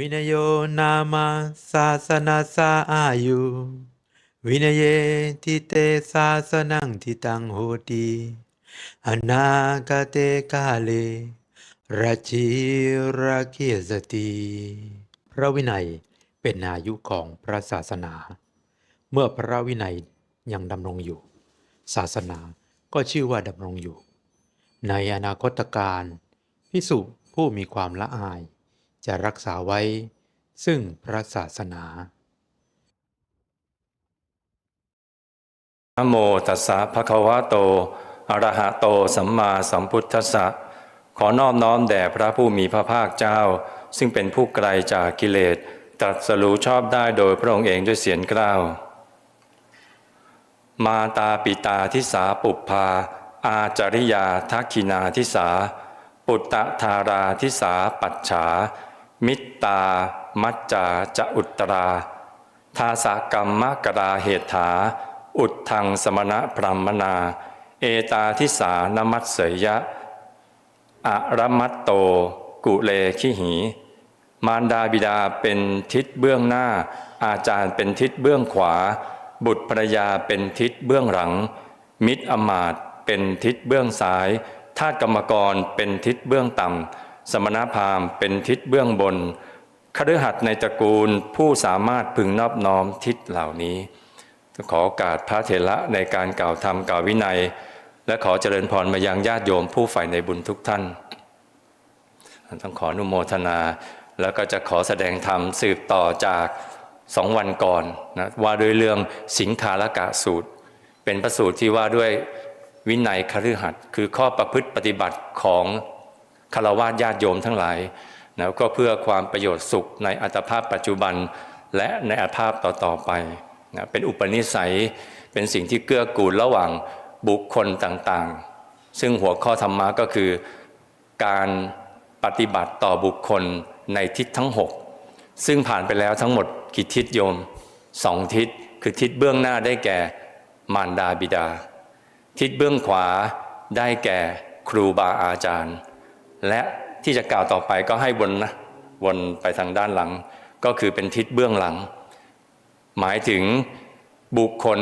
วินโยนามาศาสนาสาอายุวินเยทิเตศาสนังทิตังโหติอนาคเตกาเลราชิราเกียสติพระวินัยเป็นอายุของพระศาสนา เมื่อพระวินัยยังดำรงอยู่ ศาสนาก็ชื่อว่าดำรงอยู่ ในอนาคตการพิสุผู้มีความละอาย จะรักษาไว้ ซึ่งพระศาสนานะโมตัสสะภะคะวะโต อะระหะโต สัมมาสัมพุทธัสสะ ขอนอบน้อมแด่พระผู้มีพระภาคเจ้า ซึ่งเป็นผู้ไกลจากกิเลส ตรัสรู้ชอบได้โดยพระองค์เองด้วยเสียงกล้าว มาตาปิตาทิสาปุปภาอาจาริยาทักขินาทิสา ปุตตะธาราทิสาปัจฉา มิตตา มัจจาจะอุตตราทาสกรรมมกราเหตถา อุดทังสมณะพรหมนา เอตาทิสานมัตเสยยะ อะระมัตโต กุเลขิหี มารดาบิดาเป็นทิศเบื้องหน้า อาจารย์เป็นทิศเบื้องขวา บุตรภรยาเป็นทิศเบื้องหลัง มิตรอมาตเป็นทิศเบื้องซ้ายทาสกรรมกรเป็นทิศเบื้องต่ำ สมณพราหมณ์เป็นทิศเบื้องบนคฤหัสถ์ในตระกูลผู้สามารถพึงนอบน้อมทิศเหล่านี้ ขอโอกาสพระเถระในการกล่าวธรรมกล่าววินัย และขอเจริญพรมายังญาติโยมผู้ใฝ่ในบุญทุกท่าน ต้องขออนุโมทนา แล้วก็จะขอแสดงธรรมสืบต่อจากสองวันก่อนนะว่าด้วยเรื่องสิงคาลกะสูตร เป็นพระสูตรที่ว่าด้วยวินัยคฤหัสถ์คือข้อประพฤติปฏิบัติของ คารวะญาติโยมทั้งหลายนะก็เพื่อความประโยชน์สุขในอัตภาพปัจจุบันและในอัตภาพต่อๆไปนะเป็นอุปนิสัยเป็นสิ่งที่เกื้อกูลระหว่างบุคคลต่างๆ ซึ่งหัวข้อธรรมะก็คือการปฏิบัติต่อบุคคลในทิศทั้ง 6 ซึ่งผ่านไปแล้วทั้งหมดกี่ทิศโยมสองทิศคือทิศเบื้องหน้าได้แก่มารดาบิดา ทิศเบื้องขวาได้แก่ครูบาอาจารย์ และที่จะกล่าวต่อไปก็ให้วนนะวนไปทางด้านหลัง ก็คือเป็นทิศเบื้องหลัง หมายถึงบุคคล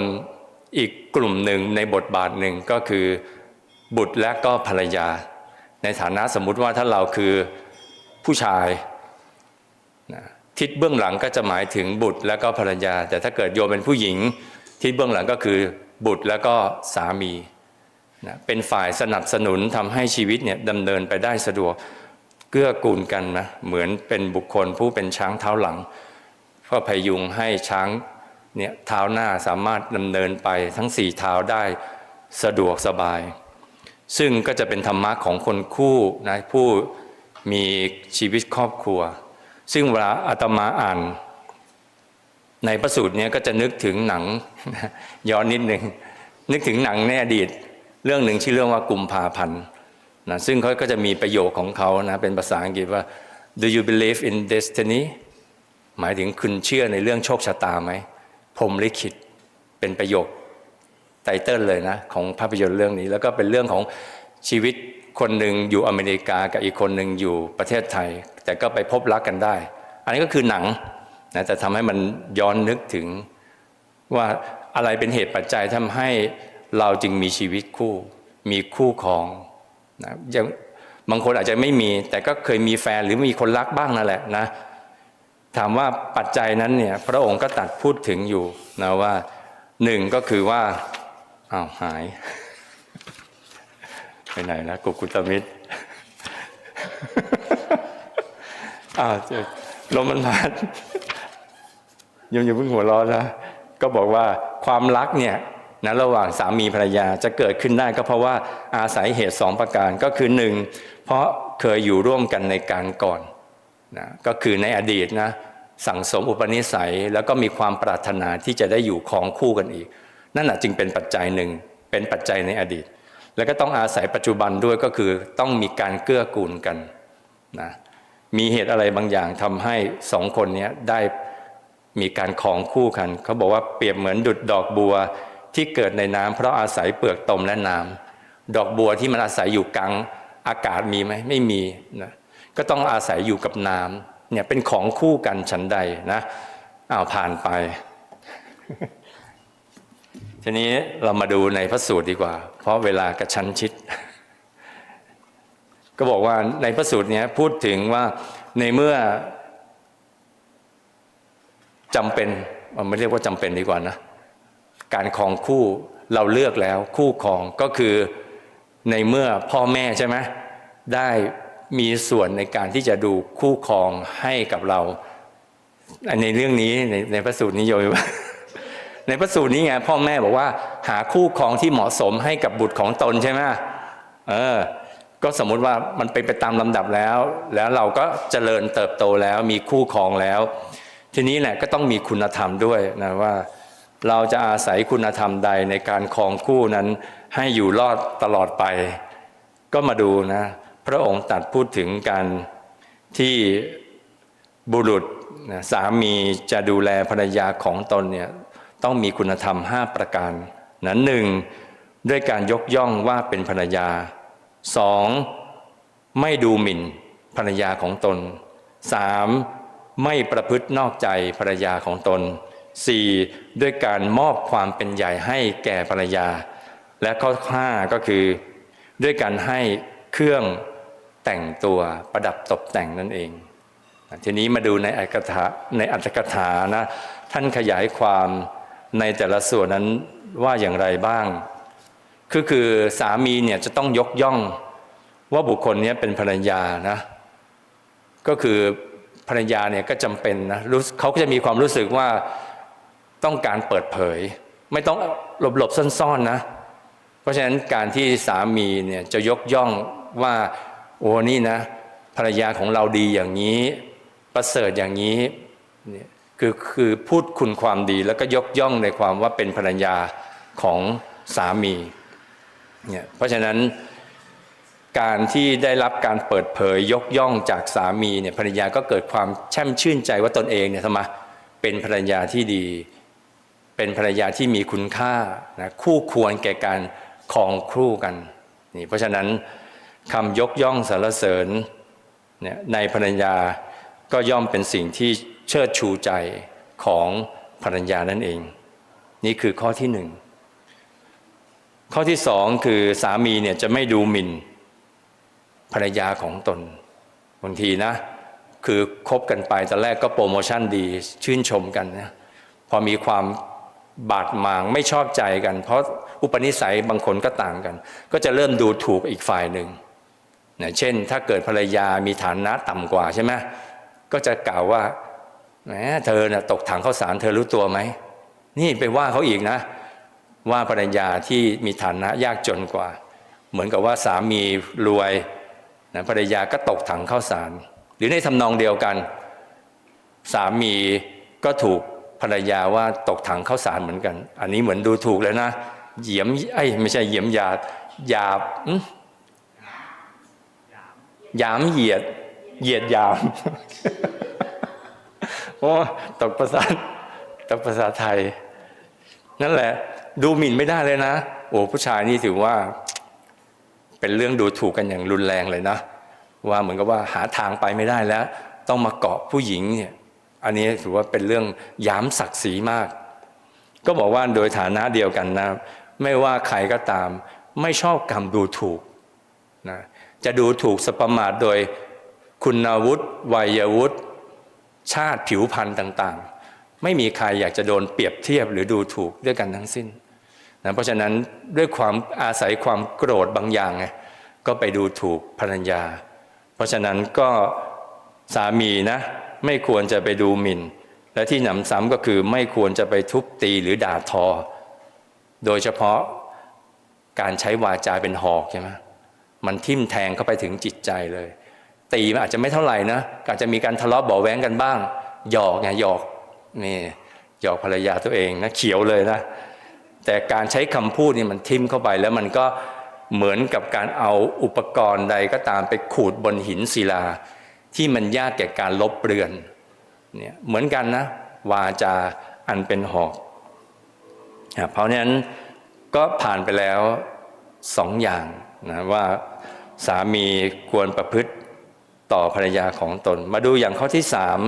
อีกกลุ่มหนึ่งในบทบาทหนึ่งก็คือบุตรและก็ภรรยา ในฐานะสมมุติว่าถ้าเราคือผู้ชายทิศเบื้องหลังก็จะหมายถึงบุตรและก็ภรรยา แต่ถ้าเกิดโยมเป็นผู้หญิง ทิศเบื้องหลังก็คือบุตรและก็สามี นะเป็นฝ่ายสนับสนุนทำให้ชีวิตเนี่ยดำเนินไปได้สะดวกเกื้อกูลกันนะเหมือนเป็นบุคคลผู้เป็นช้างเท้าหลังก็พยุงให้ช้างเนี่ยเท้าหน้าสามารถดำเนินไปทั้งสี่เท้าได้สะดวกสบาย ซึ่งก็จะเป็นธรรมะของคนคู่นะผู้มีชีวิตครอบครัว ซึ่งเวลาอาตมาอ่าน ในพระสูตรเนี้ก็จะนึกถึงหนังย้อนนิดหนึ่งนึกถึงหนังในอดีต เรื่องหนึ่งชื่อเรื่องว่ากุมภาพันธ์นะซึ่งเขาก็จะมีประโยคของเขานะเป็นภาษาอังกฤษว่า do you believe in destiny หมายถึงคุณเชื่อในเรื่องโชคชะตาไหมพรมลิขิตเป็นประโยคไตเติลเลยนะของภาพยนตร์เรื่องนี้ แล้วก็เป็นเรื่องของชีวิตคนหนึ่งอยู่อเมริกากับอีกคนหนึ่งอยู่ประเทศไทย แต่ก็ไปพบรักกันได้ อันนี้ก็คือหนังนะแต่ทำให้มันย้อนนึกถึงว่าอะไรเป็นเหตุปัจจัยทำให้ เราจึงมีชีวิตคู่ มีคู่ครองนะยังบางคนอาจจะไม่มี แต่ก็เคยมีแฟนหรือมีคนรักบ้างนั่นแหละนะถามว่าปัจจัยนั้นเนี่ยพระองค์ก็ตัดพูดถึงอยู่นะว่าหนึ่งก็คือว่าอ้าวหาย ไปไหนนะกุกุตมิตรอ้าวเจอลมมันพัดยังอย่าเพิ่งหัวร้อนนะก็บอกว่าความรักเนี่ย นะระหว่างสามีภรรยาจะเกิดขึ้นได้ก็เพราะว่าอาศัยเหตุสองประการก็คือหนึ่งเพราะเคยอยู่ร่วมกันในการก่อนนะก็คือในอดีตนะสั่งสมอุปนิสัยแล้วก็มีความปรารถนาที่จะได้อยู่ครองคู่กันอีก นั่นแหะจึงเป็นปัจจัยหนึ่งเป็นปัจจัยในอดีต แล้วก็ต้องอาศัยปัจจุบันด้วยก็คือต้องมีการเกื้อกูลกันนะมีเหตุอะไรบางอย่างทำให้สองคนนี้ได้มีการครองคู่กัน เขาบอกว่าเปรียบเหมือนดุดดอกบัว ที่เกิดในน้ำเพราะอาศัยเปลือกตมและน้ำดอกบัวที่มันอาศัยอยู่กลางอากาศมีไหมไม่มีนะก็ต้องอาศัยอยู่กับน้ำเนี่ยเป็นของคู่กันฉันใดนะอ้าวผ่านไป ทีนี้เรามาดูในพระสูตรดีกว่า เพราะเวลากระชั้นชิด ก็บอกว่าในพระสูตรเนี้ยพูดถึงว่าในเมื่อจำเป็นเอาไม่เรียกว่าจำเป็นดีกว่านะ การครองคู่เราเลือกแล้วคู่ครองก็คือในเมื่อพ่อแม่ใช่ไหมได้มีส่วนในการที่จะดูคู่ครองให้กับเราในเรื่องนี้ในในพระสูตรนี้โยมในพระสูตรนี้ไงพ่อแม่บอกว่า หาคู่ครองที่เหมาะสมให้กับบุตรของตนใช่ไหมเออ ก็สมมุติว่ามันเป็นไปตามลำดับแล้ว แล้วเราก็เจริญเติบโตแล้วมีคู่ครองแล้ว ทีนี้แหละก็ต้องมีคุณธรรมด้วยนะว่า เราจะอาศัยคุณธรรมใดในการครองคู่นั้น ให้อยู่รอดตลอดไป ก็มาดูนะ พระองค์ตัดพูดถึงการที่บุรุษสามีจะดูแลภรรยาของตนเนี่ยต้องมีคุณธรรม 5 ประการนะหนึ่งด้วยการยกย่องว่าเป็นภรรยาสองไม่ดูหมิ่นภรรยาของตนสามไม่ประพฤตินอกใจภรรยาของตน สี่ด้วยการมอบความเป็นใหญ่ให้แก่ภรรยา และข้อห้าก็คือ ด้วยการให้เครื่องแต่งตัวประดับตกแต่งนั่นเอง ทีนี้มาดูในอัตถกถาในอัตถกถานะท่านขยายความในแต่ละส่วนนั้นว่าอย่างไรบ้าง คือคือสามีเนี่ยจะต้องยกย่องว่าบุคคลนี้เป็นภรรยานะก็คือภรรยาเนี่ยก็จำเป็นนะเขาก็จะมีความรู้สึกว่า ต้องการเปิดเผย ไม่ต้องหลบหลบๆซ่อนๆนะ เพราะฉะนั้นการที่สามีเนี่ยจะยกย่องว่าโอ้นี่นะ ภรรยาของเราดีอย่างนี้ ประเสริฐอย่างนี้เนี่ยคือคือพูดคุณความดีแล้วก็ยกย่องในความว่าเป็นภรรยาของสามีเนี่ยเพราะฉะนั้นการที่ได้รับการเปิดเผยยกย่องจากสามีเนี่ยภรรยาก็เกิดความแช่มชื่นใจว่าตนเองเนี่ยทำไมเป็นภรรยาที่ดี เป็นภรรยาที่มีคุณค่านะคู่ควรแก่การคองคู่กันนี่เพราะฉะนั้นคำยกย่องสรรเสริญเนี่ยในภรรยาก็ย่อมเป็นสิ่งที่เชิดชูใจของภรรยานั่นเอง นี่คือข้อที่หนึ่งข้อที่สองคือสามีเนี่ยจะไม่ดูหมิ่นภรรยาของตนบางทีนะ คือคบกันไปตอนแรกก็โปรโมชั่นดีชื่นชมกันนะพอมีความ บาดหมางไม่ชอบใจกัน เพราะอุปนิสัยบางคนก็ต่างกัน ก็จะเริ่มดูถูกอีกฝ่ายหนึ่งนะเช่น ถ้าเกิดภรรยามีฐานะต่ำกว่าใช่ไหมก็จะกล่าวว่าแหมเธอน่ะตกถังข้าวสารเธอรู้ตัวไหมนี่ไปว่าเขาอีกนะ ว่าภรรยาที่มีฐานะยากจนกว่า เหมือนกับว่าสามีรวยนะภรรยาก็ตกถังข้าวสาร หรือในทำนองเดียวกัน สามีก็ถูก ภรรยาว่าตกถังข้าวสารเหมือนกัน อันนี้เหมือนดูถูกเลยนะเหยียมไอ้ยไม่ใช่เหยียมหยาดหยาบหยามเหยียด เหยียดหยามโอ้ตกภาษาตกภาษาไทย นั่นแหละ ดูหมิ่นไม่ได้เลยนะ โอ้ผู้ชายนี่ถือว่า เป็นเรื่องดูถูกกันอย่างรุนแรงเลยนะว่าเหมือนกับว่าหาทางไปไม่ได้แล้ว ต้องมาเกาะผู้หญิงเนี่ย อันนี้ถือว่าเป็นเรื่องย้ำศักดิ์ศรีมาก ก็บอกว่าโดยฐานะเดียวกันนะ ไม่ว่าใครก็ตาม ไม่ชอบคำดูถูกนะจะดูถูกสประมาทโดยคุณวุฒิวัยวุฒิชาติผิวพรรณต่างๆ ไม่มีใครอยากจะโดนเปรียบเทียบหรือดูถูกด้วยกันทั้งสิ้นนะเพราะฉะนั้นด้วยความอาศัยความโกรธบางอย่างไงก็ไปดูถูกภรรยา เพราะฉะนั้นก็สามีนะ ไม่ควรจะไปดูหมิ่น และที่หนำซ้ำก็คือไม่ควรจะไปทุบตีหรือด่าทอ โดยเฉพาะการใช้วาจาเป็นหอกใช่ไหมมันทิ่มแทงเข้าไปถึงจิตใจเลย ตีมันอาจจะไม่เท่าไหร่นะอาจจะมีการทะเลาะเบาะแว้งกันบ้าง หยอกไงหยอกนี่หยอกภรรยาตัวเองนะเขียวเลยนะแต่การใช้คำพูดนี่มันทิ่มเข้าไปแล้วมันก็เหมือนกับการเอาอุปกรณ์ใดก็ตามไปขูดบนหินศิลา ที่มันยากแก่การลบเปลือนเนี่ยเหมือนกันนะวาจาอันเป็นหอกอะเพราะนั้นก็ผ่านไปแล้วสองอย่างนะว่าสามีควรประพฤติต่อภรรยาของตน มาดูอย่างข้อที่สาม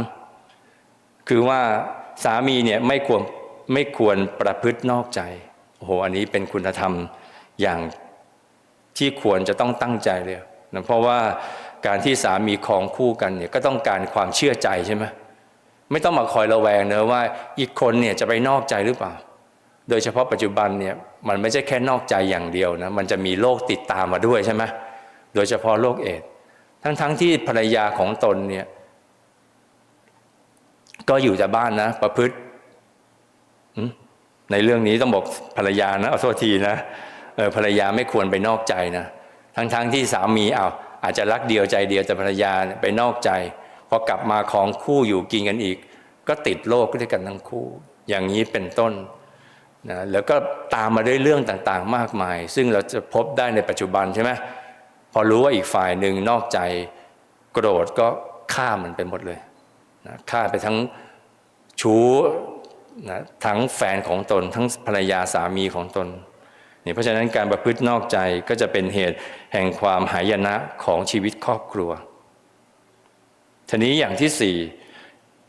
คือว่าสามีเนี่ยไม่ควรไม่ควรประพฤตินอกใจโอ้โหอันนี้เป็นคุณธรรมอย่างที่ควรจะต้องตั้งใจเลยนะเพราะว่า การที่สามีครองคู่กันเนี่ยก็ต้องการความเชื่อใจใช่ไหมไม่ต้องมาคอยระแวงเนอะว่าอีกคนเนี่ยจะไปนอกใจหรือเปล่า โดยเฉพาะปัจจุบันเนี่ยมันไม่ใช่แค่นอกใจอย่างเดียวนะมันจะมีโรคติดตามมาด้วยใช่ไหมโดยเฉพาะโรคเอดส์ทั้งๆทที่ภรรยาของตนเนี่ยก็อยู่แต่บ้านนะ ประพฤติในเรื่องนี้ต้องบอกภรรยานะเอาโทษทีนะเออภรรยาไม่ควรไปนอกใจนะทั้งๆทที่สามีเอา อาจจะรักเดียวใจเดียวแต่ภรรยาไปนอกใจ พอกลับมาของคู่อยู่กินกันอีก ก็ติดโรคด้วยกันทั้งคู่ อย่างนี้เป็นต้นนะแล้วก็ตามมาด้วยเรื่องต่างๆ มากมาย ซึ่งเราจะพบได้ในปัจจุบันใช่ไหมพอรู้ว่าอีกฝ่ายหนึ่งนอกใจโกรธก็ฆ่ามันไปหมดเลยนะฆ่าไปทั้งชู้นะทั้งแฟนของตนทั้งภรรยาสามีของตน นี่เพราะฉะนั้นการประพฤตินอกใจก็จะเป็นเหตุแห่งความหายนะของชีวิตครอบครัวทีนี้อย่างที่สี่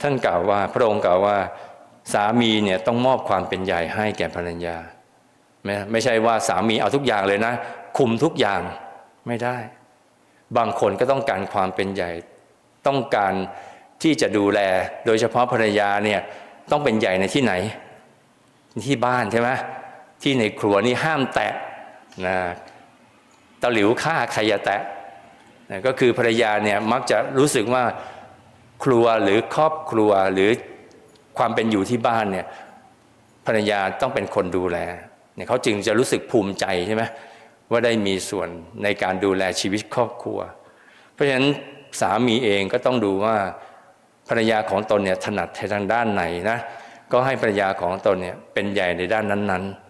ท่านกล่าวว่า พระองค์กล่าวว่าสามีเนี่ยต้องมอบความเป็นใหญ่ให้แก่ภรรยาไม่ไม่ใช่ว่าสามีเอาทุกอย่างเลยนะ คุมทุกอย่างไม่ได้ บางคนก็ต้องการความเป็นใหญ่ ต้องการที่จะดูแล โดยเฉพาะภรรยาเนี่ยต้องเป็นใหญ่ในที่ไหน ที่บ้านใช่ไหม ที่ในครัวนี่ห้ามแตะนะตะหลิวฆ่าใครอย่าแตะนะก็คือภรรยาเนี่ยมักจะรู้สึกว่าครัวหรือครอบครัวหรือความเป็นอยู่ที่บ้านเนี่ยภรรยาต้องเป็นคนดูแลเนี่ยเขาจึงจะรู้สึกภูมิใจใช่ไหมว่าได้มีส่วนในการดูแลชีวิตครอบครัว เพราะฉะนั้นสามีเองก็ต้องดูว่าภรรยาของตนเนี่ยถนัดทางด้านไหนนะก็ให้ภรรยาของตนเนี่ยเป็นใหญ่ในด้านนั้นๆ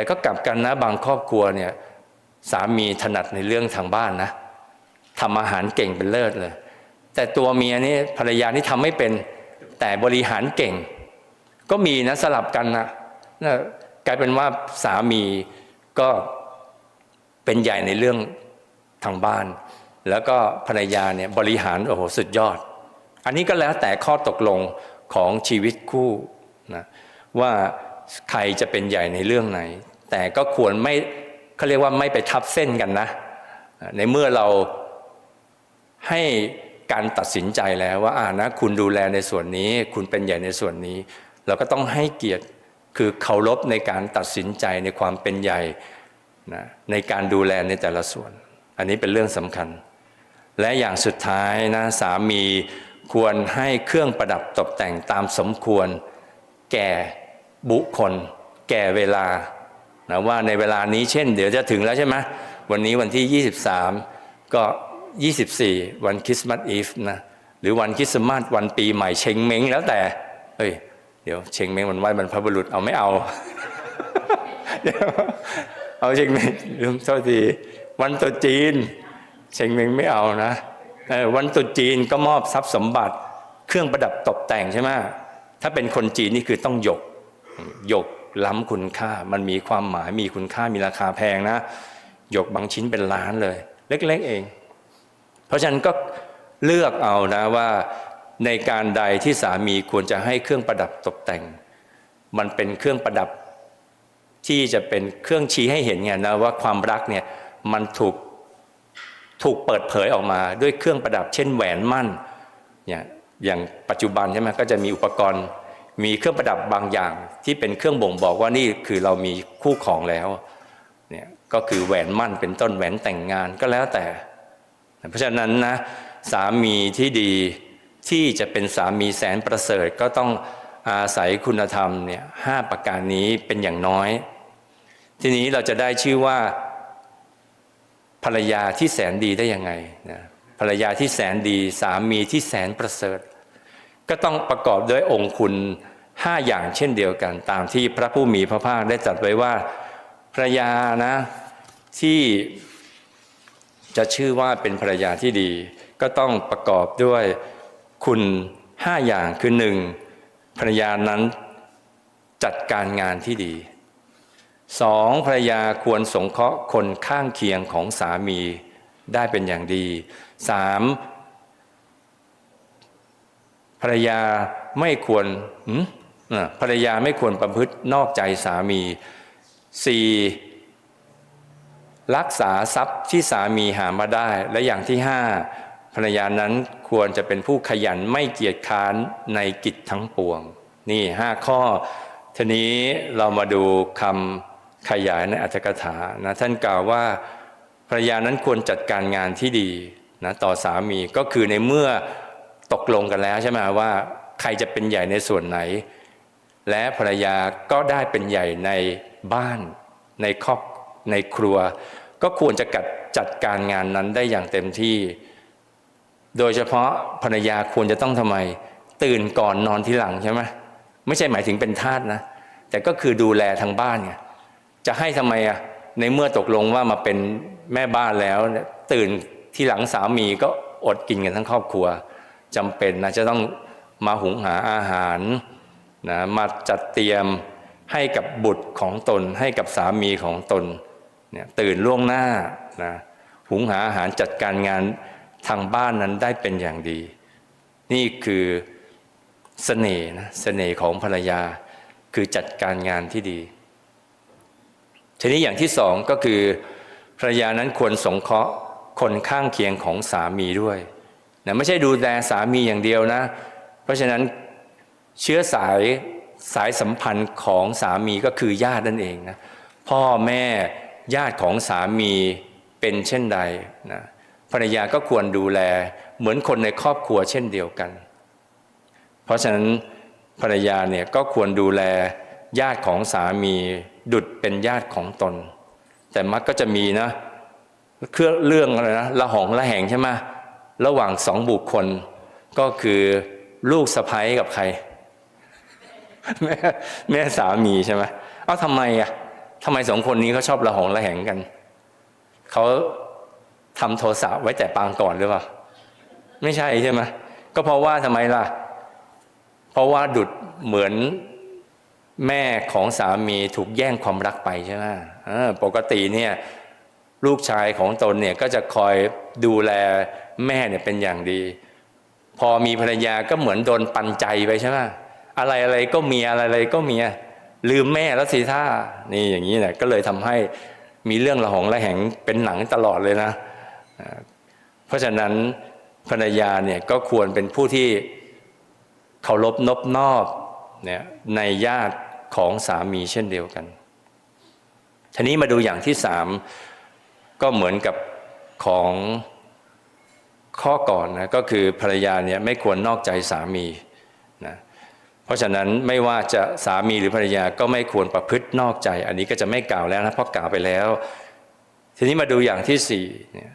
แต่ก็กลับกันนะบางครอบครัวเนี่ยสามีถนัดในเรื่องทางบ้านนะทำอาหารเก่งเป็นเลิศเลย แต่ตัวเมียนี่ภรรยานี่ทำไม่เป็นแต่บริหารเก่ง ก็มีนะสลับกันนะนะกลายเป็นว่าสามีก็เป็นใหญ่ในเรื่องทางบ้าน แล้วก็ภรรยาเนี่ยบริหารโอ้โหสุดยอด อันนี้ก็แล้วแต่ข้อตกลงของชีวิตคู่นะว่า ใครจะเป็นใหญ่ในเรื่องไหน แต่ก็ควรไม่เขาเรียกว่าไม่ไปทับเส้นกันนะ ในเมื่อเราให้การตัดสินใจแล้วว่าอ่านะคุณดูแลในส่วนนี้ คุณเป็นใหญ่ในส่วนนี้ เราก็ต้องให้เกียรติคือเคารพในการตัดสินใจในความเป็นใหญ่นะในการดูแลในแต่ละส่วน อันนี้เป็นเรื่องสำคัญ และอย่างสุดท้ายนะสามีควรให้เครื่องประดับตกแต่งตามสมควร แก่ บุคคลแก่เวลานะว่าในเวลานี้เช่น เดี๋ยวจะถึงแล้วใช่ไหมวันนี้วันที่ 23 ก็ 24 วันคริสต์มาสอีฟนะหรือวันคริสต์มาสวันปีใหม่เชงเม้งแล้วแต่เฮ้ยเดี๋ยวเชงเม้งวันไหวบรรพบุรุษเอาไม่เอาเดี๋ยวเอาเชงเม้งลืมโทษทีวันตุจีนเชงเม้งไม่เอานะวันตุจีนก็มอบทรัพย์สมบัติ เครื่องประดับตกแต่งใช่ไหมถ้าเป็นคนจีนนี่คือต้องหยก หยกล้ำคุณค่า มันมีความหมายมีคุณค่ามีราคาแพงนะหยกบางชิ้นเป็นล้านเลย เล็ก ๆ เอง เพราะฉะนั้นก็เลือกเอานะว่าในการใดที่สามีควรจะให้เครื่องประดับตกแต่ง มันเป็นเครื่องประดับที่จะเป็นเครื่องชี้ให้เห็นไงนะว่าความรักเนี่ยมันถูกถูกเปิดเผยออกมาด้วยเครื่องประดับ เช่นแหวนมั่นเนี่ยอย่างปัจจุบันใช่ไหมก็จะมีอุปกรณ์ มีเครื่องประดับบางอย่างที่เป็นเครื่องบ่งบอกว่านี่คือเรามีคู่ของแล้วเนี่ยก็คือแหวนมั่นเป็นต้นแหวนแต่งงานก็แล้วแต่ เพราะฉะนั้นนะสามีที่ดีที่จะเป็นสามีแสนประเสริฐก็ต้องอาศัยคุณธรรมเนี่ยห้าประการนี้เป็นอย่างน้อย ทีนี้เราจะได้ชื่อว่า ภรรยาที่แสนดีได้ยังไงนะภรรยาที่แสนดีสามีที่แสนประเสริฐ ก็ต้องประกอบด้วยองค์คุณ ห้าอย่างเช่นเดียวกัน ตามที่พระผู้มีพระภาคได้ตรัสไว้ว่าภรรยานะที่จะชื่อว่าเป็นภรรยาที่ดี ก็ต้องประกอบด้วยคุณห้าอย่างคือหนึ่งภรรยานั้นจัดการงานที่ดีสองภรรยาควรสงเคราะห์คนข้างเคียงของสามีได้เป็นอย่างดีสามภรรยาไม่ควรหื ภรรยาไม่ควรประพฤตินอกใจสามีสี่รักษาทรัพย์ที่สามีหามาได้ และอย่างที่ห้าภรรยานั้นควรจะเป็นผู้ขยันไม่เกียจค้านในกิจทั้งปวง นี่ห้าข้อทีนี้เรามาดูคำขยายในอัตถกถานะท่านกล่าวว่าภรรยานั้นควรจัดการงานที่ดีนะต่อสามีก็คือในเมื่อตกลงกันแล้วใช่ไหมว่าใครจะเป็นใหญ่ในส่วนไหน และภรรยาก็ได้เป็นใหญ่ในบ้านในครอบในครัว ก็ควรจะกัดจัดการงานนั้นได้อย่างเต็มที่ โดยเฉพาะภรรยาควรจะต้องทำไม ตื่นก่อนนอนทีหลังใช่ไหมไม่ใช่หมายถึงเป็นทาสนะ แต่ก็คือดูแลทางบ้านไงจะให้ทำไมอะในเมื่อตกลงว่ามาเป็นแม่บ้านแล้ว ตื่นที่หลังสามีก็อดกินกันทั้งครอบครัวจำเป็นนะจะต้องมาหุงหาอาหาร นะมาจัดเตรียมให้กับบุตรของตน ให้กับสามีของตนเนี่ยตื่นล่วงหน้านะหุงหาอาหารจัดการงานทางบ้านนั้นได้เป็นอย่างดี นี่คือเสน่ห์นะเสน่ห์ของภรรยาคือจัดการงานที่ดี ทีนี้อย่างที่สองก็คือภรรยานั้นควรสงเคราะห์คนข้างเคียงของสามีด้วยนะไม่ใช่ดูแลสามีอย่างเดียวนะ เพราะฉะนั้น เชื้อสายสายสัมพันธ์ของสามีก็คือญาตินั่นเองนะพ่อแม่ญาติของสามีเป็นเช่นใดนะภรรยาก็ควรดูแลเหมือนคนในครอบครัวเช่นเดียวกัน เพราะฉะนั้นภรรยาเนี่ยก็ควรดูแลญาติของสามีดุดเป็นญาติของตน แต่มักก็จะมีนะเครื่องเรื่องอะไรนะละหองละแหงใช่ไหมระหว่างสองบุคคลก็คือลูกสะใภ้กับใคร แม่แม่สามีใช่ไหมเอ้าทำไมอะทำไมสองคนนี้เขาชอบละหองละแหงกันเขาทำโทสะไว้แต่ปางก่อนหรือเปล่าไม่ใช่ใช่ไหมก็เพราะว่าทำไมล่ะ เพราะว่าดุดเหมือนแม่ของสามีถูกแย่งความรักไปใช่ไหมปกติเนี่ยลูกชายของตนเนี่ยก็จะคอยดูแลแม่เนี่ยเป็นอย่างดี พอมีภรรยาก็เหมือนโดนปันใจไปใช่ไหม อะไรอะไรก็เมียอะไรอะไรก็เมียลืมแม่แล้วสิท่านี่อย่างนี้เนี่ยก็เลยทำให้มีเรื่องละหองละแหงเป็นหนังตลอดเลยนะ เพราะฉะนั้นภรรยาเนี่ยก็ควรเป็นผู้ที่เคารพนบนอบเนี่ยในญาติของสามีเช่นเดียวกันทีนี้มาดูอย่างที่สามก็เหมือนกับของข้อก่อนนะก็คือภรรยาเนี่ยไม่ควรนอกใจสามีนะเราะฉะนั้นไม่ว่าจะสามีหรือภรรยาก็ไม่ควรประพฤตินอกใจ อันนี้ก็จะไม่กล่าวแล้วนะเพราะกล่าวไปแล้ว ทีนี้มาดูอย่างที่สี่เนี่ย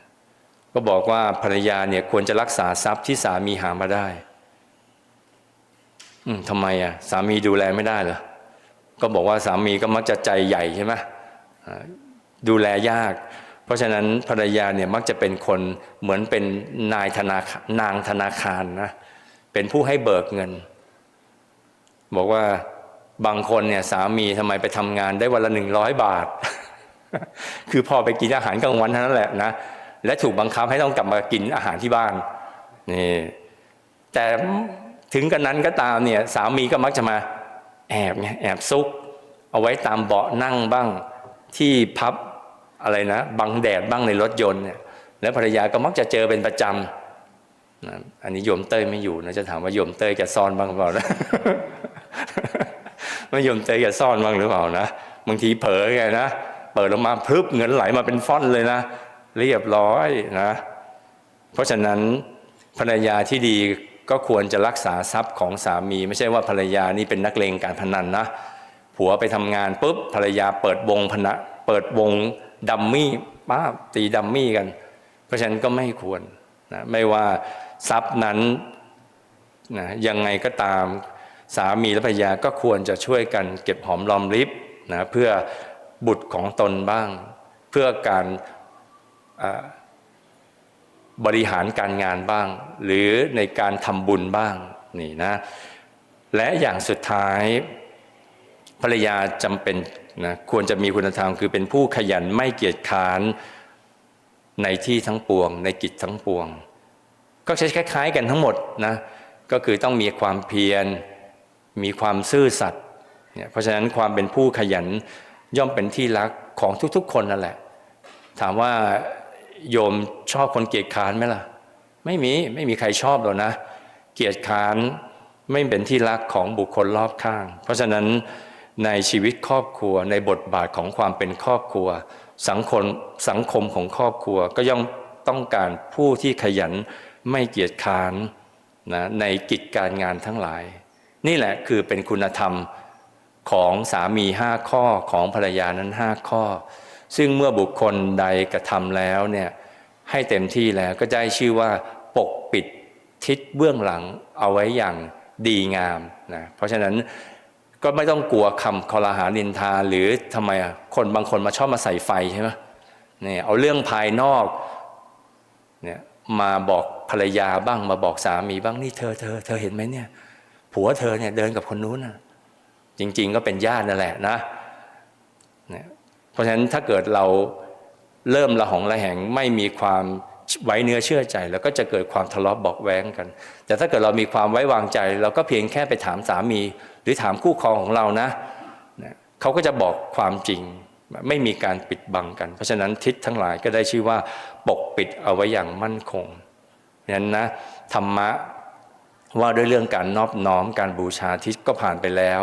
ก็บอกว่าภรรยาเนี่ยควรจะรักษาทรัพย์ที่สามีหามาได้ อืมทำไมอะสามีดูแลไม่ได้เหรอก็บอกว่าสามีก็มักจะใจใหญ่ใช่ไหมดูแลยาก เพราะฉะนั้นภรรยาเนี่ยมักจะเป็นคนเหมือนเป็นนายธนาคารนางธนาคารนะเป็นผู้ให้เบิกเงิน บอกว่าบางคนเนี่ยสามีทำไมไปทำงานได้วันละหนึ่งร้อยบาท คือพอไปกินอาหารกลางวันเท่านั้นแหละนะและถูกบังคับให้ต้องกลับมากินอาหารที่บ้านนี่แต่ถึงกันนั้นก็ตามเนี่ยสามีก็มักจะมาแอบไงแอบซุก เอาไว้ตามเบาะนั่งบ้างที่พับอะไรนะบังแดดบ้างในรถยนต์เนี่ยแล้วภรรยาก็มักจะเจอเป็นประจำ นะอันนี้โยมเต้ยไม่อยู่นะจะถามว่าโยมเต้ยจะซ่อนบ้างหรือเปล่านะว่โยมเต้ยจะซ่อนบ้างหรือเปล่านะบางทีเผลอไงนะเปิดออกมาพรึบเงินไหลมาเป็นฟ่อนเลยนะเรียบร้อยนะ เพราะฉะนั้นภรรยาที่ดีก็ควรจะรักษาทรัพย์ของสามี ไม่ใช่ว่าภรรยานี่เป็นนักเลงการพนันนะผัวไปทำงานปุ๊บภรรยาเปิดวงพนะเปิดวงดัมมี่ป้าตีดัมมี่กัน เพราะฉะนั้นก็ไม่ควรนะไม่ว่า ทรัพย์นั้นนะยังไงก็ตามสามีและภรรยาก็ควรจะช่วยกันเก็บหอมรอมริบนะเพื่อบุตรของตนบ้าง เพื่อการบริหารการงานบ้าง หรือในการทำบุญบ้างนี่นะและอย่างสุดท้ายภรรยาจำเป็นนะควรจะมีคุณธรรมคือเป็นผู้ขยันไม่เกียจค้านในที่ทั้งปวง ในกิจทั้งปวง ก็ใช้คล้าย ๆ กันทั้งหมดนะก็คือต้องมีความเพียร มีความซื่อสัตย์เนี่ยเพราะฉะนั้นความเป็นผู้ขยันย่อมเป็นที่รักของทุกๆ คนนั่นแหละ ถามว่าโยมชอบคนเกียจค้านไหมล่ะ ไม่มีไม่มีใครชอบหรอกนะ เกียจค้านไม่เป็นที่รักของบุคคลรอบข้าง เพราะฉะนั้นในชีวิตครอบครัวในบทบาทของความเป็นครอบครัว สังคมสังคมของครอบครัวก็ย่อมต้องการผู้ที่ขยัน ไม่เกียจค้านนะในกิจการงานทั้งหลาย นี่แหละคือเป็นคุณธรรมของสามีห้าข้อของภรรยานั้นห้าข้อ ซึ่งเมื่อบุคคลใดกระทำแล้วเนี่ยให้เต็มที่แล้วก็ได้ชื่อว่าปกปิดทิศเบื้องหลังเอาไว้อย่างดีงามนะเพราะฉะนั้นก็ไม่ต้องกลัวคำคอรหานินทาหรือทำไมคนบางคนมาชอบมาใส่ไฟใช่ไหมเนี่ยเอาเรื่องภายนอกเนี่ยมาบอก ภรรยาบ้างมาบอกสามีบ้างนี่เธอเธอเธอเห็นไหมเนี่ยผัวเธอเนี่ยเดินกับคนนู้นน่ะจริง ๆ ก็เป็นญาตินั่นแหละนะเพราะฉะนั้นถ้าเกิดเราเริ่มละหองละแหงไม่มีความไว้เนื้อเชื่อใจ แล้วก็จะเกิดความทะเลาะบอกแว้งกัน แต่ถ้าเกิดเรามีความไว้วางใจ เราก็เพียงแค่ไปถามสามี หรือถามคู่ครองของเรานะเขาก็จะบอกความจริงไม่มีการปิดบังกัน เพราะฉะนั้นทิศทั้งหลายก็ได้ชื่อว่า ปกปิดเอาไว้อย่างมั่นคง นั้นนะธรรมะว่าด้วยเรื่องการนอบน้อมการบูชาทิศก็ผ่านไปแล้ว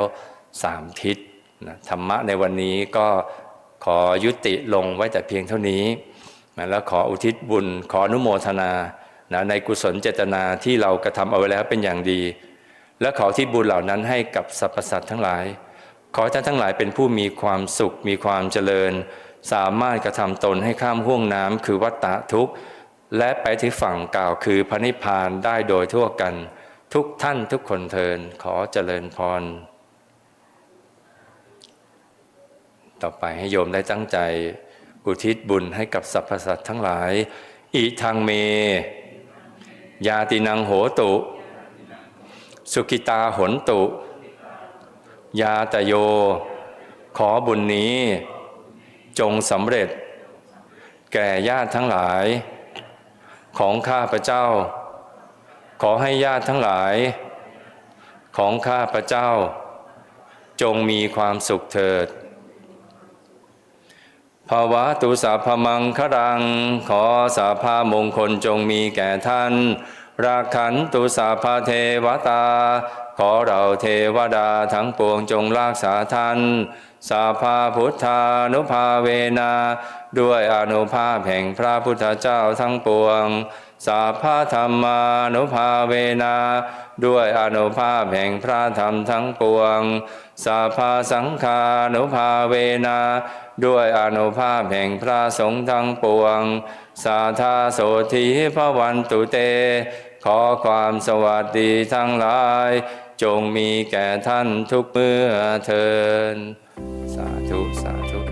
สามทิศนะธรรมะในวันนี้ก็ขอยุติลงไว้แต่เพียงเท่านี้นะแล้วขออุทิศบุญขออนุโมทนานะในกุศลเจตนาที่เรากระทำเอาไว้แล้วเป็นอย่างดี และขอที่บุญเหล่านั้นให้กับสรรพสัตว์ทั้งหลาย ขอท่านทั้งหลายเป็นผู้มีความสุขมีความเจริญ สามารถกระทำตนให้ข้ามห่วงน้ำคือวัฏฏะทุกข์ และไปที่ฝั่งกล่าวคือพระนิพพานได้โดยทั่วกัน ทุกท่านทุกคนเทินขอเจริญพร ต่อไปให้โยมได้ตั้งใจ อุทิศบุญให้กับสรรพสัตว์ทั้งหลายอิทังเม ยาตินังโหตุ สุกิตาหนตุ ยาตโย ขอบุญนี้ จงสำเร็จ แก่ญาติทั้งหลาย ของข้าพเจ้า ขอให้ญาติทั้งหลาย ของข้าพเจ้า จงมีความสุขเถิดภาวะตุสาพมังครัง ขอสาภามงคลจงมีแก่ท่าน ราขันตุสาภาเทวตา ขอเราเทวดาทั้งปวงจงรักษาท่าน สาภาพุทธานุภาเวนา ด้วยอนุภาพแห่งพระพุทธเจ้าทั้งปวง สาภาธรรมานุภาเวนา ด้วยอนุภาพแห่งพระธรรมทั้งปวง สาภาสังฆานุภาเวนา ด้วยอนุภาพแห่งพระสงฆ์ทั้งปวง สาธาโสธีพระวันตุเต ขอความสวัสดีทั้งหลาย จงมีแก่ท่านทุกเมื่อเทินสาธุ สาธุ